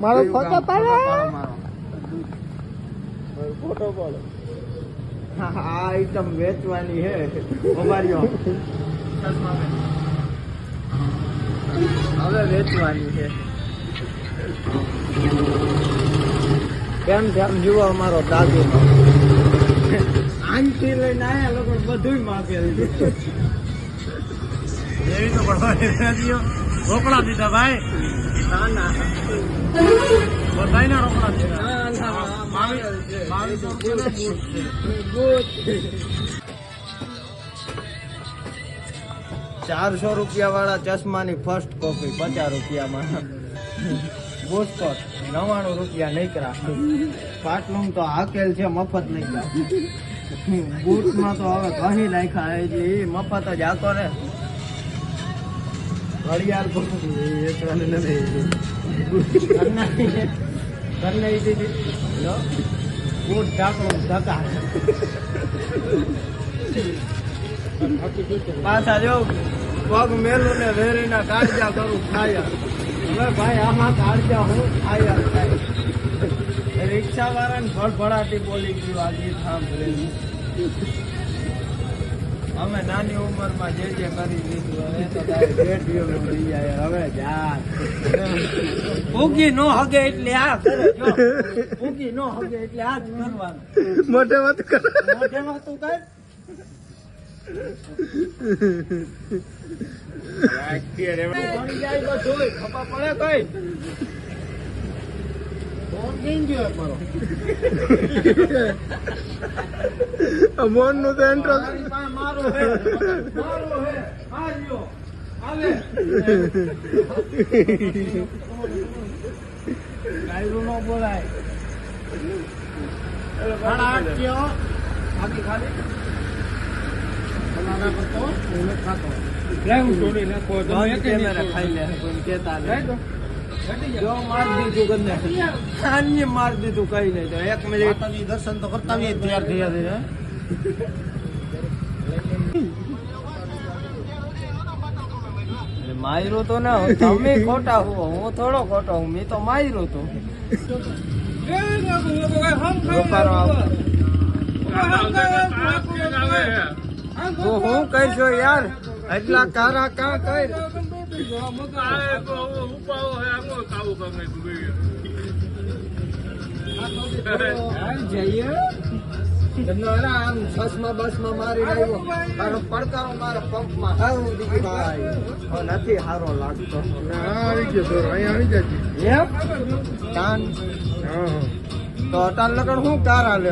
મારો ફોટો પાડો. ફોટો પાડો. આ આઈટમ વેચવાની હે. અમારીઓ. હવે વેચવાની છે કેમ કેમ જુઓ અમારો દાદુ. આંટી લઈને આયા લોકો બધું માપે એવી તો રોકડા દીધા ભાઈ. બધાયના રોકડા દીધા ના ના બાવીસો રૂપિયાના બૂટ છે. ચારસો રૂપિયા વાળા ચશ્માની ફર્સ્ટ કોપી પચાસ રૂપિયામાં. બુસ્કોટ નવાણું રૂપિયા નીકળ્યા. પાટલું તો હાકેલ છે મફત નીકળ્યા બૂટમાં તો હવે કહી નાખ્યા એ મફત જ આતો ને. ઘડિયાળ પાછા જો, પગ મેલું ને વેરીના કાળજા કરું, ખાયા. હવે ભાઈ, આમાં કાળજા હું ખાયા થાય. રિક્ષા વાળાને ભડભડાટી બોલી ગયું આજે સાંભળેલું અમે નાની ઉંમરમાં જે જે કરી લીધું હવે તો તારે જાય હવે જા. પૂગી નો હગે એટલે આ કરે. જો નો હગે એટલે આ જ કરવાનું. મોટે વાત કર. મોટે વાત કર. ખપા પડે કઈ? મોહનનું તો એન્ટ્રસ મારો મારો હે આ લ્યો હાલે. ગાયરું નો બોલાય. ખાલી ખાતો. નહીં. જો માર દીધું માર કઈ નહીં તો એક મિનિટ. દર્શન તો કરતા આવીએ તૈયાર થયા થયા માયરો તો ના હોય તમે ખોટા હો હું થોડો ખોટો હું મેં તો માયરો તો. હું હું કહીશો યાર એટલા કારા કા કઈ જઈએ આમ છસમાં બસમાં મારી રહ્યો તારો પડકારો મારા પંપમાં હારું દીધી ભાઈ નથી હારો લાગતો આવી ગયો તો અહીંયા આવી જાય એમ કાન તો અટાલ લગન હું તારા લે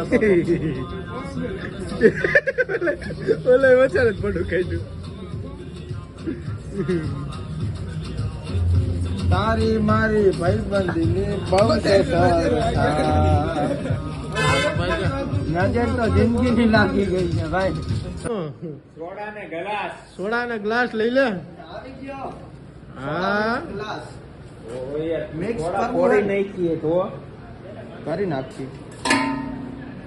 ઓલે વચારે જ પડું ખાઈ તારી મારી ભાઈબંધી ની બહુ નજર તો જિંદગી ની લાગી ગઈ છે ભાઈ. સોડા ને ગ્લાસ લઈ લે. હા. ગ્લાસ. મિક્સ કરી નાખીએ તો કરી નાખી.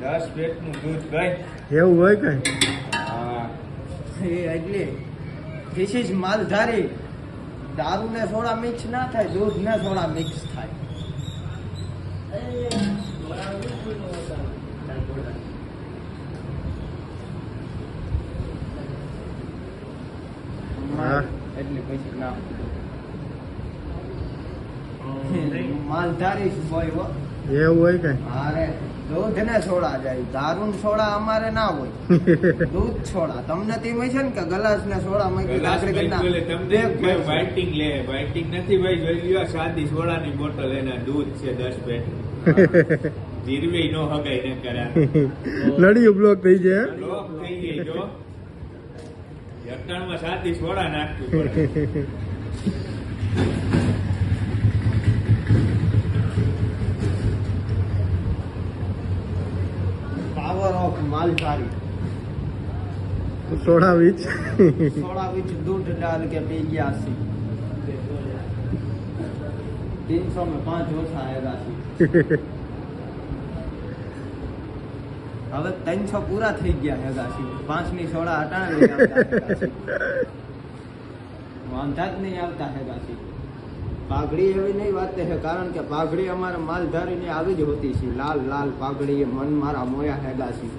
દસ પેટનું દૂધ ગઈ એવું હોય કઈ એ એટલે ધીસ ઇઝ માલધારી. દારૂ ને સોડા મિક્સ ના થાય દૂધ ને સોડા મિક્સ થાય હા. એટલે પછી ના. માલધારી હોય હો. એવું હોય કઈ અરે દૂધ ને સોડા જાય. દારૂ ને સોડા અમારે ના હોય. દૂધ સોડા તમને તેમ છે ને કે ગલાસ ને સોડા માં બાઇટિંગ લે. બાઇટિંગ નથી ભાઈ જોઈ લ્યો સાદી સોડાની બોટલ એના દૂધ છે દસ પેટ. જીરવી નો હગાઈ ન કર્યા. નળિયું બ્લોક થઈ જાય બ્લોક થઈ ગઈ જો. જગતાણમાં સાદી સોડા નાખવી પડે પાવર આવી સારી. સોડા વીજ સોડા વીજ દૂધ ડાલ કે પી તીનસો ને પાંચ ઓછા આવ્યા હવે ત્રણસો પૂરા થઈ ગયા હેગા પાંચની સોડા હટાવી વાંધા જ નહીં આવતા હેગાસી પાઘડી એવી નહીં વાત છે કારણ કે પાઘડી અમારે અમારા માલધારીની આવી જ હોતી છે. લાલ લાલ પાઘડી મન મારા મોયા હેગાસી